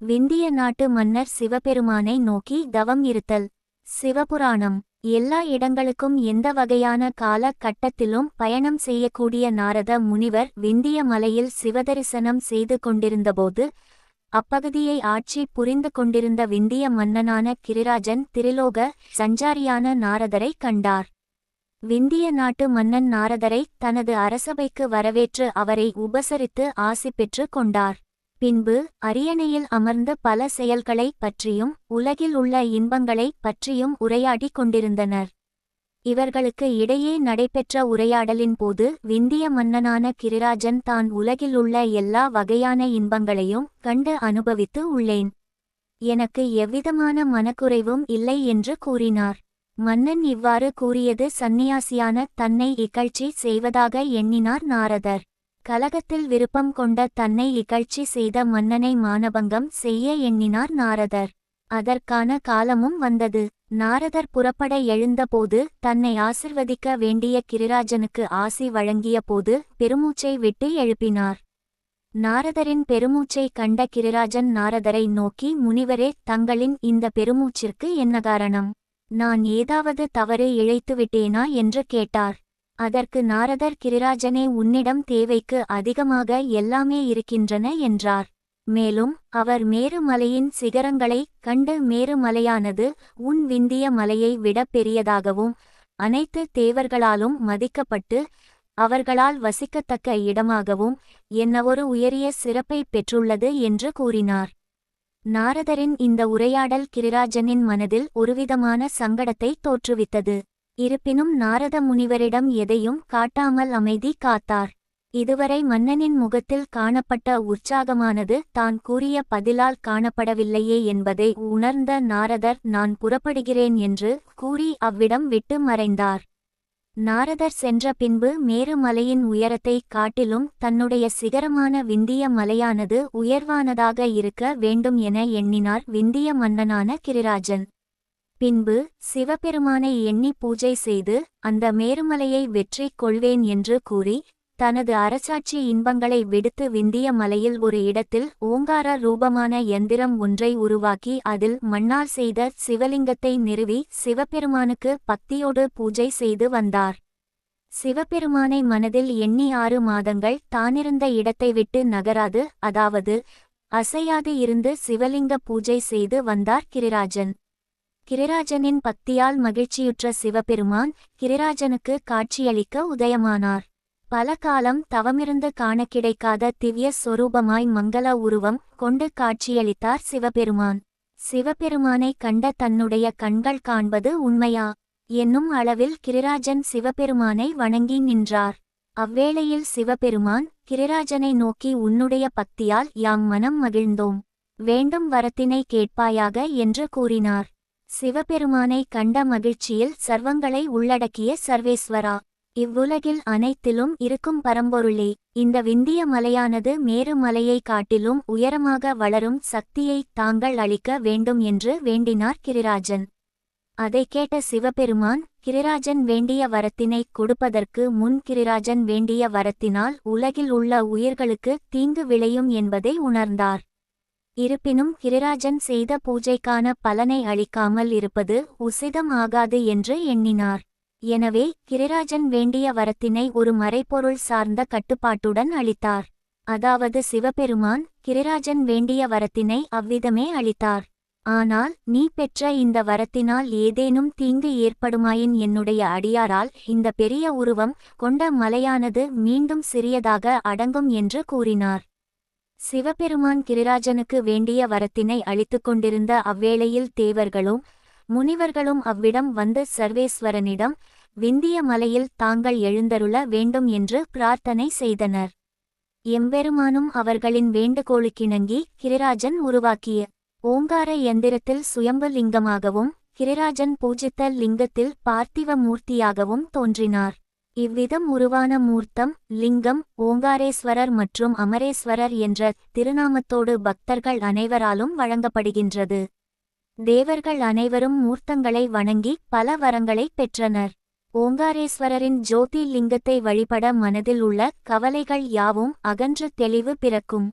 விந்திய நாட்டு மன்னர் சிவபெருமானை நோக்கி தவம் இருத்தல். சிவபுராணம். எல்லா இடங்களுக்கும் எந்த வகையான கால கட்டத்திலும் பயணம் செய்யக்கூடிய நாரத முனிவர் விந்திய மலையில் சிவதரிசனம் செய்து கொண்டிருந்தபோது அப்பகுதியை ஆட்சி புரிந்து கொண்டிருந்த விந்திய மன்னனான கிரிராஜன் திரிலோக சஞ்சாரியான நாரதரை கண்டார். விந்திய நாட்டு மன்னன் நாரதரை தனது அரசபைக்கு வரவேற்று அவரை உபசரித்து ஆசி பெற்று கொண்டார். பின்பு அரியணையில் அமர்ந்த பல செயல்களைப் பற்றியும் உலகில் உள்ள இன்பங்களைப் பற்றியும் உரையாடிக் கொண்டிருந்தனர். இவர்களுக்கு இடையே நடைபெற்ற உரையாடலின் போது விந்திய மன்னனான கிரிராஜன் தான் உலகில் உள்ள எல்லா வகையான இன்பங்களையும் கண்டு அனுபவித்து உள்ளேன். எனக்கு எவ்விதமான மனக்குறைவும் இல்லை என்று கூறினார். மன்னன் இவ்வாறு கூறியது சந்நியாசியான தன்னை இகழ்ச்சி செய்வதாக எண்ணினார் நாரதர். கலகத்தில் விருப்பம் கொண்ட தன்னை இகழ்ச்சி செய்த மன்னனை மானபங்கம் செய்ய எண்ணினார் நாரதர். அதற்கான காலமும் வந்தது. நாரதர் புறப்பட எழுந்தபோது தன்னை ஆசிர்வதிக்க வேண்டிய கிரிராஜனுக்கு ஆசி வழங்கிய போது பெருமூச்சை விட்டு எழுப்பினார். நாரதரின் பெருமூச்சை கண்ட கிரிராஜன் நாரதரை நோக்கி முனிவரே தங்களின் இந்த பெருமூச்சிற்கு என்ன காரணம்? நான் ஏதாவது தவறு இழைத்துவிட்டேனா? என்று கேட்டார். அதற்கு நாரதர் கிரிராஜனே உன்னிடம் தேவைக்கு அதிகமாக எல்லாமே இருக்கின்றன என்றார். மேலும் அவர் மேருமலையின் சிகரங்களைக் கண்டு மேருமலையானது உன் விந்திய மலையை விட பெரியதாகவும் அனைத்து தேவர்களாலும் மதிக்கப்பட்டு அவர்களால் வசிக்கத்தக்க இடமாகவும் என்னவொரு உயரிய சிறப்பை பெற்றுள்ளது என்று கூறினார். நாரதரின் இந்த உரையாடல் கிரிராஜனின் மனதில் ஒருவிதமான சங்கடத்தை தோற்றுவித்தது. இருப்பினும் நாரத முனிவரிடம் எதையும் காட்டாமல் அமைதி காத்தார். இதுவரை மன்னனின் முகத்தில் காணப்பட்ட உற்சாகமானது தான் கூறிய பதிலால் காணப்படவில்லையே என்பதை உணர்ந்த நாரதர் நான் புறப்படுகிறேன் என்று கூறி அவ்விடம் விட்டு மறைந்தார். நாரதர் சென்ற பின்பு மேருமலையின் உயரத்தை காட்டிலும் தன்னுடைய சிகரமான விந்திய மலையானது உயர்வானதாக இருக்க வேண்டும் என எண்ணினார் விந்திய மன்னனான கிரிராஜன். பின்பு சிவபெருமானை எண்ணி பூஜை செய்து அந்த மேருமலையை வெற்றி கொள்வேன் என்று கூறி தனது அரசாட்சி இன்பங்களை விடுத்து விந்திய மலையில் ஒரு இடத்தில் ஓங்கார ரூபமான எந்திரம் ஒன்றை உருவாக்கி அதில் மண்ணால் செய்த சிவலிங்கத்தை நிறுவி சிவபெருமானுக்கு பக்தியோடு பூஜை செய்து வந்தார். சிவபெருமானை மனதில் எண்ணி ஆறு மாதங்கள் தானிருந்த இடத்தை விட்டு நகராது அதாவது அசையாது இருந்து சிவலிங்க பூஜை செய்து வந்தார் கிரிராஜன். கிரிராஜனின் பக்தியால் மகிழ்ச்சியுற்ற சிவபெருமான் கிரிராஜனுக்கு காட்சியளிக்க உதயமானார். பல காலம் தவமிருந்து காண கிடைக்காத திவ்ய சொரூபமாய் மங்கள உருவம் கொண்டு காட்சியளித்தார் சிவபெருமான். சிவபெருமானை கண்ட தன்னுடைய கண்கள் காண்பது உண்மையா? என்னும் அளவில் கிரிராஜன் சிவபெருமானை வணங்கி நின்றார். அவ்வேளையில் சிவபெருமான் கிரிராஜனை நோக்கி உன்னுடைய பக்தியால் யாம் மனம் மகிழ்ந்தோம். வேண்டும் வரத்தினை கேட்பாயாக என்று கூறினார். சிவபெருமானை கண்ட மகிழ்ச்சியில் சர்வங்களை உள்ளடக்கிய சர்வேஸ்வரா. இவ்வுலகில் அனைத்திலும் இருக்கும் பரம்பொருளே. இந்த விந்திய மலையானது மேரு மலையை காட்டிலும் உயரமாக வளரும் சக்தியை தாங்கள் அளிக்க வேண்டும் என்று வேண்டினார் கிரிராஜன். அதை கேட்ட சிவபெருமான் கிரிராஜன் வேண்டிய வரத்தினை கொடுப்பதற்கு முன் கிரிராஜன் வேண்டிய வரத்தினால் உலகில் உள்ள உயிர்களுக்கு தீங்கு விளையும் என்பதை உணர்ந்தார். இருப்பினும் கிரிராஜன் செய்த பூஜைக்கான பலனை அளிக்காமல் இருப்பது உசிதம் ஆகாது என்று எண்ணினார். எனவே கிரிராஜன் வேண்டிய வரத்தினை ஒரு மறைப்பொருள் சார்ந்த கட்டுப்பாட்டுடன் அளித்தார். அதாவது சிவபெருமான் கிரிராஜன் வேண்டிய வரத்தினை அவ்விதமே அளித்தார். ஆனால் நீ பெற்ற இந்த வரத்தினால் ஏதேனும் தீங்கு ஏற்படுமாயின் என்னுடைய அடியாரால் இந்த பெரிய உருவம் கொண்ட மலையானது மீண்டும் சிறியதாக அடங்கும் என்று கூறினார். சிவபெருமான் கிரிராஜனுக்கு வேண்டிய வரத்தினை அளித்துக் கொண்டிருந்த அவ்வேளையில் தேவர்களும் முனிவர்களும் அவ்விடம் வந்து சர்வேஸ்வரனிடம் விந்திய மலையில் தாங்கள் எழுந்தருள வேண்டும் என்று பிரார்த்தனை செய்தனர். எம்பெருமானும் அவர்களின் வேண்டுகோளுக்கிணங்கி கிரிராஜன் உருவாக்கிய ஓங்கார எந்திரத்தில் சுயம்பு லிங்கமாகவும் கிரிராஜன் பூஜித்த லிங்கத்தில் பார்த்திவ மூர்த்தியாகவும் தோன்றினார். இவ்விதம் உருவான மூர்த்தம் லிங்கம் ஓங்காரேஸ்வரர் மற்றும் அமரேஸ்வரர் என்ற திருநாமத்தோடு பக்தர்கள் அனைவராலும் வழங்கப்படுகின்றது. தேவர்கள் அனைவரும் மூர்த்தங்களை வணங்கி பல வரங்களை பெற்றனர். ஓங்காரேஸ்வரரின் ஜோதி லிங்கத்தை வழிபட மனதில் உள்ள கவலைகள் யாவும் அகன்று தெளிவு பிறக்கும்.